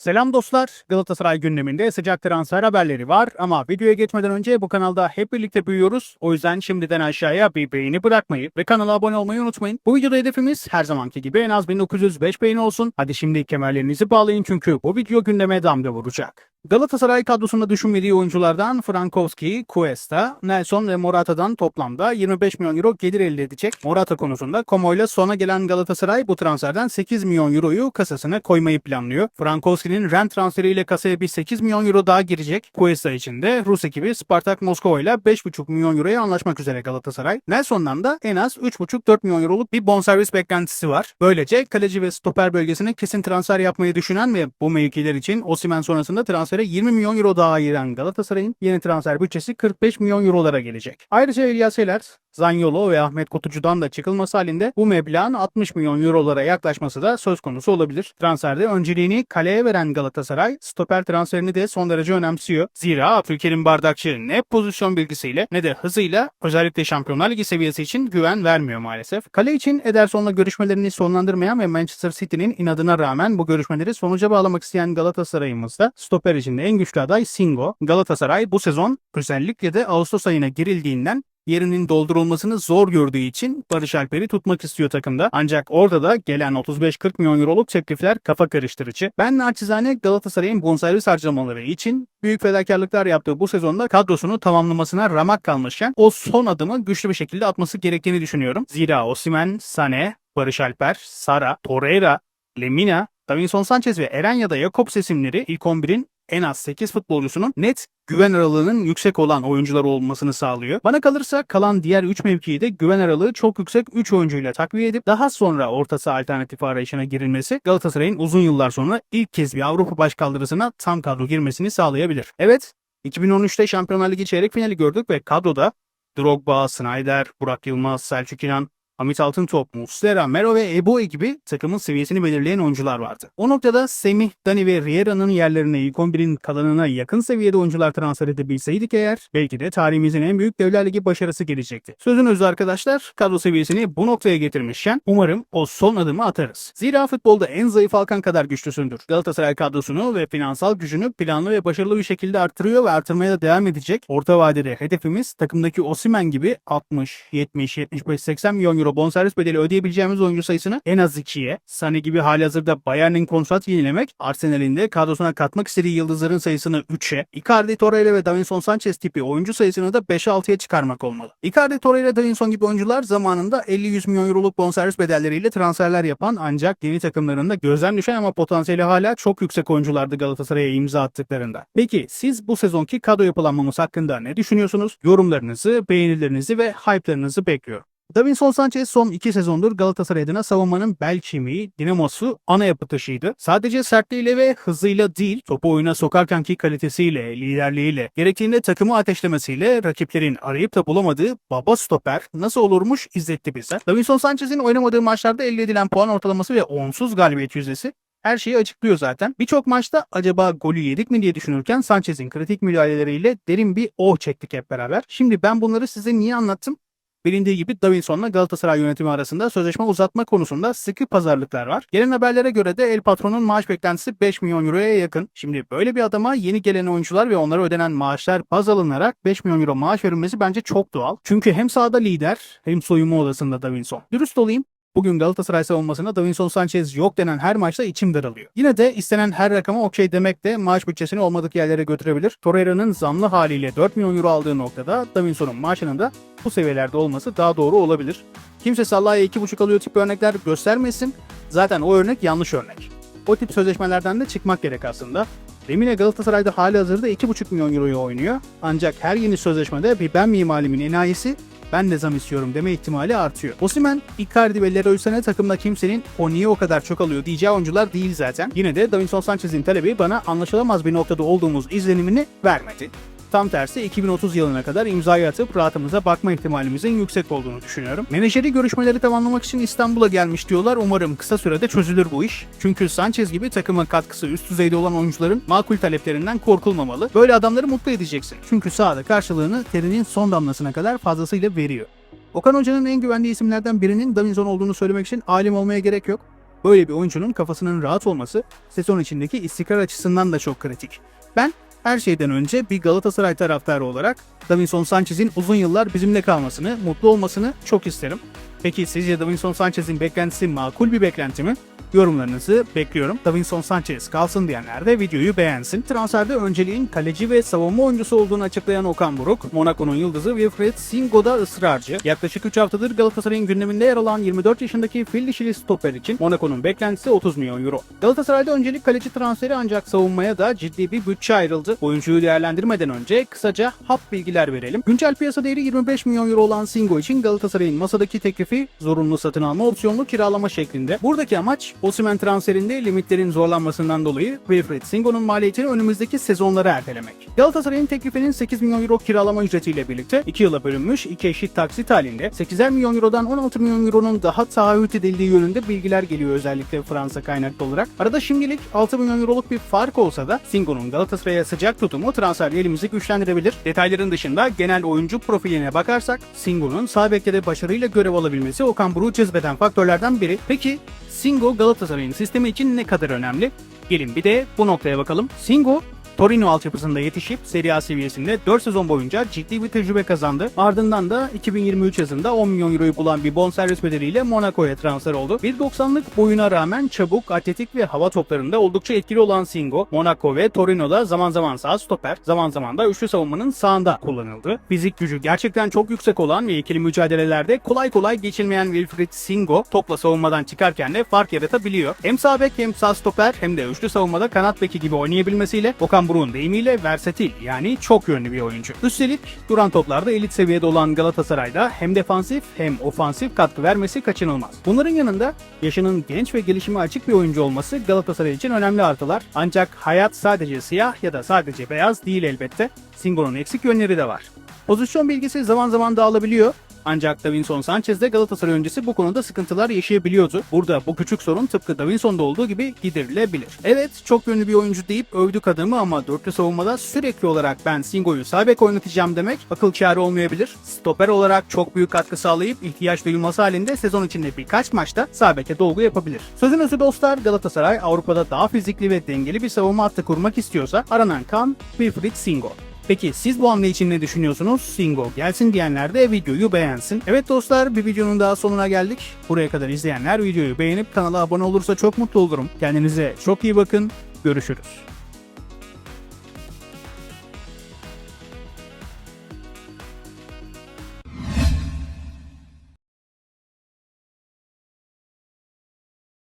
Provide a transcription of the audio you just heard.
Selam dostlar. Galatasaray gündeminde sıcak transfer haberleri var ama videoya geçmeden önce bu kanalda hep birlikte büyüyoruz. O yüzden şimdiden aşağıya bir beğeni bırakmayı ve kanala abone olmayı unutmayın. Bu videoda hedefimiz her zamanki gibi en az 1905 beğeni olsun. Hadi şimdi kemerlerinizi bağlayın çünkü bu video gündeme damga vuracak. Galatasaray kadrosunda düşünmediği oyunculardan Frankowski, Cuesta, Nelson ve Morata'dan toplamda 25 milyon euro gelir elde edecek. Morata konusunda Como ile sona gelen Galatasaray bu transferden 8 milyon euroyu kasasına koymayı planlıyor. Frankowski'nin rent transferiyle kasaya bir 8 milyon euro daha girecek. Cuesta için de Rus ekibi Spartak Moskova ile 5,5 milyon euroya anlaşmak üzere Galatasaray. Nelson'dan da en az 3,5-4 milyon euroluk bir bonservis beklentisi var. Böylece kaleci ve stoper bölgesine kesin transfer yapmayı düşünen ve bu mevkiler için Osimhen sonrasında transfere 20 milyon euro daha ayıran Galatasaray'ın yeni transfer bütçesi 45 milyon eurolara gelecek. Ayrıca İlyas Eler, Zanyolo ve Ahmet Kutucu'dan da çıkılması halinde bu meblağın 60 milyon eurolara yaklaşması da söz konusu olabilir. Transferde önceliğini kaleye veren Galatasaray, stoper transferini de son derece önemsiyor. Zira Abdülkerim Bardakçı ne pozisyon bilgisiyle ne de hızıyla özellikle Şampiyonlar Ligi seviyesi için güven vermiyor maalesef. Kale için Ederson'la görüşmelerini sonlandırmayan ve Manchester City'nin inadına rağmen bu görüşmeleri sonuca bağlamak isteyen Galatasaray'ımızda stoper için de en güçlü aday Singo. Galatasaray bu sezon özellikle de Ağustos ayına girildiğinden yerinin doldurulmasını zor gördüğü için Barış Alper'i tutmak istiyor takımda. Ancak orada da gelen 35-40 milyon euroluk teklifler kafa karıştırıcı. Ben naçizane Galatasaray'ın bonservis harcamaları için büyük fedakarlıklar yaptığı bu sezonda kadrosunu tamamlamasına ramak kalmışken o son adımı güçlü bir şekilde atması gerektiğini düşünüyorum. Zira Osimhen, Sane, Barış Alper, Sara, Torreira, Lemina, Davinson Sanchez ve Eren ya da Jakobs isimleri ilk 11'in en az 8 futbolcusunun net güven aralığının yüksek olan oyuncular olmasını sağlıyor. Bana kalırsa kalan diğer 3 mevkiyi de güven aralığı çok yüksek 3 oyuncuyla takviye edip daha sonra orta saha alternatif arayışına girilmesi Galatasaray'ın uzun yıllar sonra ilk kez bir Avrupa başkaldırısına tam kadro girmesini sağlayabilir. Evet, 2013'te Şampiyonlar Ligi çeyrek finali gördük ve kadroda Drogba, Snyder, Burak Yılmaz, Selçuk İnan, Hamit Altıntop, Muslera, Mero ve Ebo gibi takımın seviyesini belirleyen oyuncular vardı. O noktada Semih, Dani ve Riera'nın yerlerine ilk 11'in kalanına yakın seviyede oyuncular transfer edebilseydik eğer belki de tarihimizin en büyük Devler Ligi başarısı gelecekti. Sözün özü arkadaşlar kadro seviyesini bu noktaya getirmişken umarım o son adımı atarız. Zira futbolda en zayıf halkan kadar güçlüsündür. Galatasaray kadrosunu ve finansal gücünü planlı ve başarılı bir şekilde arttırıyor ve arttırmaya da devam edecek. Orta vadede hedefimiz takımdaki Osimen gibi 60, 70, 75, 80 milyon euro bonservis bedeli ödeyebileceğimiz oyuncu sayısını en az 2'ye, Sane gibi halihazırda Bayern'in kontrat yenilemek, Arsenal'in de kadrosuna katmak istediği yıldızların sayısını 3'e, Icardi, Torreira ve Davinson Sanchez tipi oyuncu sayısını da 5-6'ya çıkarmak olmalı. Icardi, Torreira, Davinson gibi oyuncular zamanında 50-100 milyon euroluk bonservis bedelleriyle transferler yapan ancak yeni takımlarında gözden düşen ama potansiyeli hala çok yüksek oyunculardı Galatasaray'a imza attıklarında. Peki siz bu sezonki kadro yapılanmamız hakkında ne düşünüyorsunuz? Yorumlarınızı, beğenilerinizi ve hype'larınızı bekliyorum. Davinson Sanchez son iki sezondur Galatasaray adına savunmanın bel kemiği, dinamosu, ana yapı taşıydı. Sadece sertliğiyle ve hızıyla değil, topu oyuna sokarkenki kalitesiyle, liderliğiyle, gerektiğinde takımı ateşlemesiyle rakiplerin arayıp da bulamadığı baba stoper nasıl olurmuş izletti bize. Davinson Sanchez'in oynamadığı maçlarda elde edilen puan ortalaması ve onsuz galibiyet yüzdesi her şeyi açıklıyor zaten. Birçok maçta acaba golü yedik mi diye düşünürken Sanchez'in kritik müdahaleleriyle derin bir oh çektik hep beraber. Şimdi ben bunları size niye anlattım? Bilindiği gibi Davinson'la Galatasaray yönetimi arasında sözleşme uzatma konusunda sıkı pazarlıklar var. Gelen haberlere göre de El Patron'un maaş beklentisi 5 milyon euroya yakın. Şimdi böyle bir adama yeni gelen oyuncular ve onlara ödenen maaşlar baz alınarak 5 milyon euro maaş verilmesi bence çok doğal. Çünkü hem sahada lider hem soyunma odasında Davinson. Dürüst olayım Bugün Galatasaray savunmasında Davinson Sanchez yok denen her maçta içim daralıyor. Yine de istenen her rakama okey demek de maaş bütçesini olmadık yerlere götürebilir. Torreira'nın zamlı haliyle 4 milyon euro aldığı noktada Davinson'un maaşının da bu seviyelerde olması daha doğru olabilir. Kimse Salah'a 2,5 alıyor tip örnekler göstermesin. Zaten o örnek yanlış örnek. O tip sözleşmelerden de çıkmak gerek aslında. Lemine Galatasaray'da hali hazırda 2,5 milyon euroyu oynuyor. Ancak her yeni sözleşmede bir ben mimalimin enayisi ben de zam istiyorum deme ihtimali artıyor. Osimhen, Icardi ve Leroy Sané takımda kimsenin o niye o kadar çok alıyor diyeceği oyuncular değil zaten. Yine de Davinson Sanchez'in talebi bana anlaşılamaz bir noktada olduğumuz izlenimini vermedi. Tam tersi 2030 yılına kadar imzayı atıp rahatımıza bakma ihtimalimizin yüksek olduğunu düşünüyorum. Menajeri görüşmeleri tamamlamak için İstanbul'a gelmiş diyorlar. Umarım kısa sürede çözülür bu iş. Çünkü Sanchez gibi takıma katkısı üst düzeyde olan oyuncuların makul taleplerinden korkulmamalı. Böyle adamları mutlu edeceksin. Çünkü sahada karşılığını terinin son damlasına kadar fazlasıyla veriyor. Okan Hoca'nın en güvendiği isimlerden birinin Davinson olduğunu söylemek için alim olmaya gerek yok. Böyle bir oyuncunun kafasının rahat olması sezon içindeki istikrar açısından da çok kritik. Ben her şeyden önce bir Galatasaray taraftarı olarak Davinson Sanchez'in uzun yıllar bizimle kalmasını, mutlu olmasını çok isterim. Peki sizce Davinson Sanchez'in beklentisi makul bir beklenti mi? Yorumlarınızı bekliyorum. Davinson Sanchez kalsın diyenler de videoyu beğensin. Transferde önceliğin kaleci ve savunma oyuncusu olduğunu açıklayan Okan Buruk, Monaco'nun yıldızı Wilfried Singo'da ısrarcı. Yaklaşık 3 haftadır Galatasaray'ın gündeminde yer alan 24 yaşındaki fil dişili stoper için Monaco'nun beklentisi 30 milyon euro. Galatasaray'da öncelik kaleci transferi ancak savunmaya da ciddi bir bütçe ayrıldı. Oyuncuyu değerlendirmeden önce kısaca hap bilgiler verelim. Güncel piyasa değeri 25 milyon euro olan Singo için Galatasaray'ın masadaki teklifi zorunlu satın alma opsiyonlu kiralama şeklinde. Buradaki amaç Osimhen transferinde limitlerin zorlanmasından dolayı Wilfried Singo'nun maliyetini önümüzdeki sezonlara ertelemek. Galatasaray'ın teklifinin 8 milyon euro kiralama ücretiyle birlikte 2 yıla bölünmüş 2 eşit taksit halinde 8'er milyon eurodan 16 milyon euronun daha taahhüt edildiği yönünde bilgiler geliyor özellikle Fransa kaynaklı olarak. Arada şimdilik 6 milyon euroluk bir fark olsa da Singo'nun Galatasaray'a sıcak tutumu transferde elimizi güçlendirebilir. Detayların dışında genel oyuncu profiline bakarsak Singo'nun sağ bekte de başarıyla görev alabilmesi Okan Buruk'u cezbeden faktörlerden biri. Peki Singo Galatasaray'ın sistemi için ne kadar önemli? Gelin bir de bu noktaya bakalım. Singo Torino altyapısında yetişip Serie A seviyesinde 4 sezon boyunca ciddi bir tecrübe kazandı. Ardından da 2023 yazında 10 milyon euroyu bulan bir bonservis bedeliyle Monaco'ya transfer oldu. 1.90'lık boyuna rağmen çabuk, atletik ve hava toplarında oldukça etkili olan Singo, Monaco ve Torino'da zaman zaman sağ stoper, zaman zaman da üçlü savunmanın sağında kullanıldı. Fizik gücü gerçekten çok yüksek olan ve ikili mücadelelerde kolay kolay geçilmeyen Wilfried Singo topla savunmadan çıkarken de fark yaratabiliyor. Hem sağ bek hem sağ stoper hem de üçlü savunmada kanat beki gibi oynayabilmesiyle Okan Buruk'un deyimiyle versatil yani çok yönlü bir oyuncu. Üstelik duran toplarda elit seviyede olan Galatasaray'da hem defansif hem ofansif katkı vermesi kaçınılmaz. Bunların yanında yaşının genç ve gelişime açık bir oyuncu olması Galatasaray için önemli artılar. Ancak hayat sadece siyah ya da sadece beyaz değil elbette. Singo'nun eksik yönleri de var. Pozisyon bilgisi zaman zaman dağılabiliyor. Ancak Davinson Sanchez de Galatasaray öncesi bu konuda sıkıntılar yaşayabiliyordu. Burada bu küçük sorun tıpkı Davinson'da olduğu gibi giderilebilir. Evet çok yönlü bir oyuncu deyip övdük adamı ama dörtlü savunmada sürekli olarak ben Singo'yu sağ bek oynatacağım demek akıl kârı olmayabilir. Stoper olarak çok büyük katkı sağlayıp ihtiyaç duyulması halinde sezon içinde birkaç maçta sağ beke dolgu yapabilir. Sözün özü dostlar Galatasaray Avrupa'da daha fizikli ve dengeli bir savunma hattı kurmak istiyorsa aranan kan Wilfried Singo. Peki siz bu hamle için ne düşünüyorsunuz? Singo gelsin diyenler de videoyu beğensin. Evet dostlar bir videonun daha sonuna geldik. Buraya kadar izleyenler videoyu beğenip kanala abone olursa çok mutlu olurum. Kendinize çok iyi bakın. Görüşürüz.